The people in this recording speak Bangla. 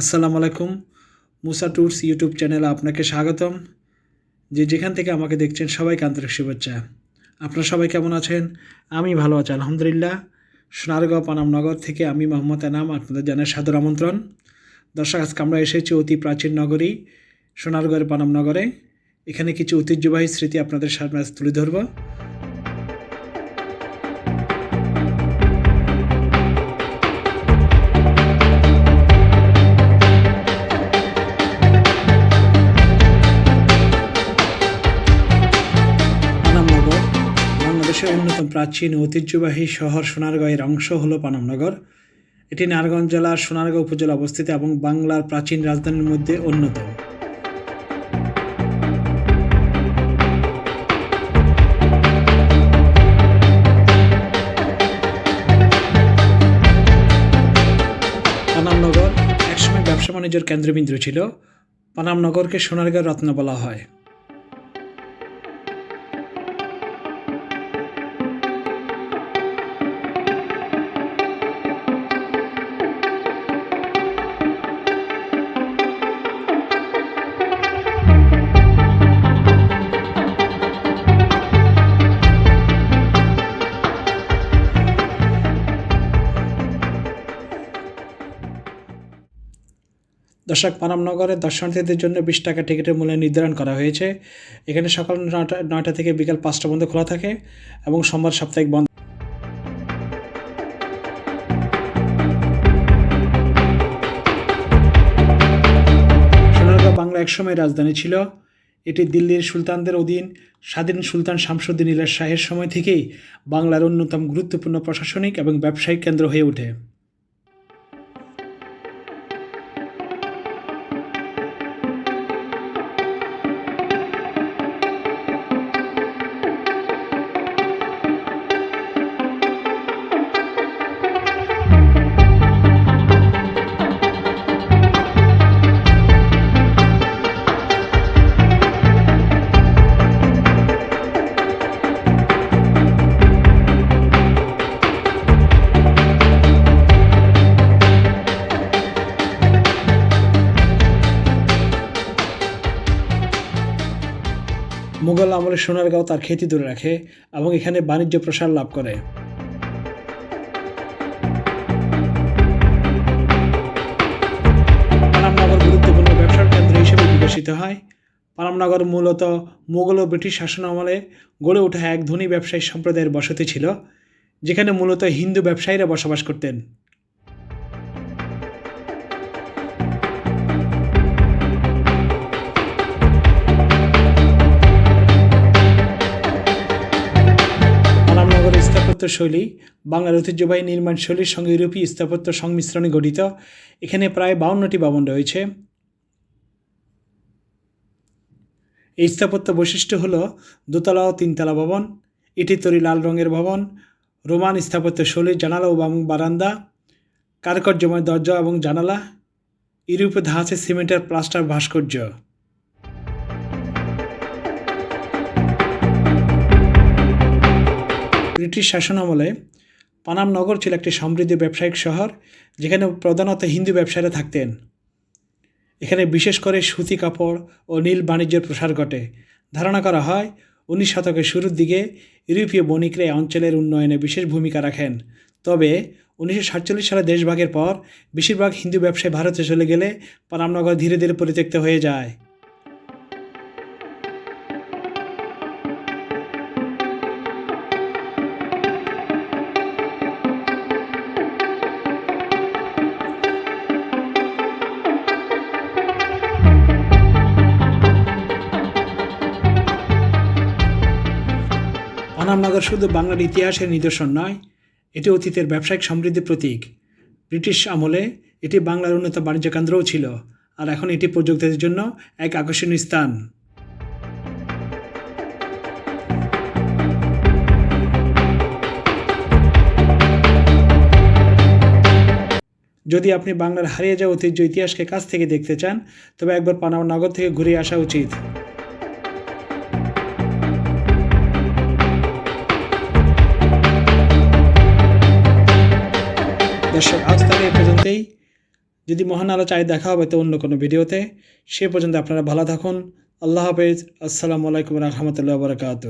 আসসালামু আলাইকুম। মুসা ট্যুরস ইউটিউব চ্যানেলে আপনাকে স্বাগতম। যে যেখান থেকে আমাকে দেখছেন, সবাইকে আন্তরিক শুভেচ্ছা। আপনারা সবাই কেমন আছেন? আমি ভালো আছি, আলহামদুলিল্লাহ। সোনারগাঁও পানামনগর থেকে আমি মোহাম্মদ এনাম, আপনাদের জানাই সাদর আমন্ত্রণ। দর্শক, আজকে আমরা এসেছি অতি প্রাচীন নগরী সোনারগড়ের পানামনগরে এখানে কিছু ঐতিহ্যবাহী স্মৃতি আপনাদের সামনে তুলে ধরবো। অন্যতম প্রাচীন ঐতিহ্যবাহী শহর সোনারগাঁয়ের অংশ হল পানামনগর। এটি নারায়ণগঞ্জ জেলার সোনারগাঁও উপজেলা অবস্থিত এবং বাংলার প্রাচীন রাজধানীর মধ্যে অন্যতম। পানামনগর একসময় ব্যবসা বাণিজ্যের কেন্দ্রবিন্দু ছিল। পানামনগরকে সোনারগাঁও রত্ন বলা হয়। দর্শক পানামনগরের দর্শনার্থীদের জন্য বিশ টাকা টিকিটের মূল্য নির্ধারণ করা হয়েছে। এখানে সকাল নটা নয়টা থেকে বিকাল পাঁচটা পর্যন্ত খোলা থাকে এবং সোমবার সাপ্তাহিক বন্ধ। বাংলা একসময় রাজধানী ছিল। এটি দিল্লির সুলতানদের অধীন স্বাধীন সুলতান শামসুদ্দিন ইলার শাহের সময় থেকেই বাংলার অন্যতম গুরুত্বপূর্ণ প্রশাসনিক এবং ব্যবসায়িক কেন্দ্র হয়ে ওঠে। মুঘল আমলে সোনারগাঁও তার খ্যাতি ধরে রাখে এবং এখানে বাণিজ্য প্রসার লাভ করে। পানামনগর গুরুত্বপূর্ণ ব্যবসার কেন্দ্র হিসেবে বিকশিত হয়। পানামনগর মূলত মুঘল ও ব্রিটিশ শাসন আমলে গড়ে ওঠা এক ধনী ব্যবসায়ী সম্প্রদায়ের বসতি ছিল, যেখানে মূলত হিন্দু ব্যবসায়ীরা বসবাস করতেন। শৈলী বাংলার ঐতিহ্যবাহী নির্মাণ শৈলীর সঙ্গে ইউরোপীয় স্থাপত্য সংমিশ্রণে গঠিত। এখানে প্রায় বাউন্নটি ভবন রয়েছে। এই স্থাপত্য বৈশিষ্ট্য হল দোতলা ও তিনতলা ভবন ইটি তৈরি লাল রঙের ভবন, রোমান স্থাপত্য শৈলীর জানালা এবং বারান্দা, কারুকার্যময় দরজা এবং জানালা ইউরোপে ধাঁচে সিমেন্টের প্লাস্টার ভাস্কর্য। ব্রিটিশ শাসনামলে পানাম নগর ছিল একটি সমৃদ্ধ ব্যবসায়িক শহর, যেখানে প্রধানত হিন্দু ব্যবসায়ীরা থাকতেন। এখানে বিশেষ করে সুতি কাপড় ও নীল বাণিজ্যের প্রসার ঘটে। ধারণা করা হয়, উনিশ শতকের শুরুর দিকে ইউরোপীয় বণিকরা অঞ্চলের উন্নয়নে বিশেষ ভূমিকা রাখেন। তবে উনিশশো সাতচল্লিশ সালে দেশভাগের পর, বেশিরভাগ হিন্দু ব্যবসায়ী ভারতে চলে গেলে পানামনগর ধীরে ধীরে পরিত্যক্ত হয়ে যায়। পানামনগর শুধু বাংলার ইতিহাসের নিদর্শন নয়, এটি অতীতের ব্যবসায়িক সমৃদ্ধির প্রতীক। ব্রিটিশ আমলে এটি বাংলার উন্নত বাণিজ্য কেন্দ্রও ছিল, আর এখন এটি পর্যটকদের জন্য এক আকর্ষণীয় স্থান। যদি আপনি বাংলার হারিয়ে যাওয়া ঐতিহ্য ইতিহাসকে কাছ থেকে দেখতে চান, তবে একবার পানাম নগর থেকে ঘুরে আসা উচিত। দর্শক, আজ তাহলে এ পর্যন্তই। যদি মহান আলো চাই দেখা হবে তো অন্য কোনো ভিডিওতে। সে পর্যন্ত আপনারা ভালো থাকুন। আল্লাহ হাফেজ। আসসালামু আলাইকুম রহমতুল্লাহ বরকাত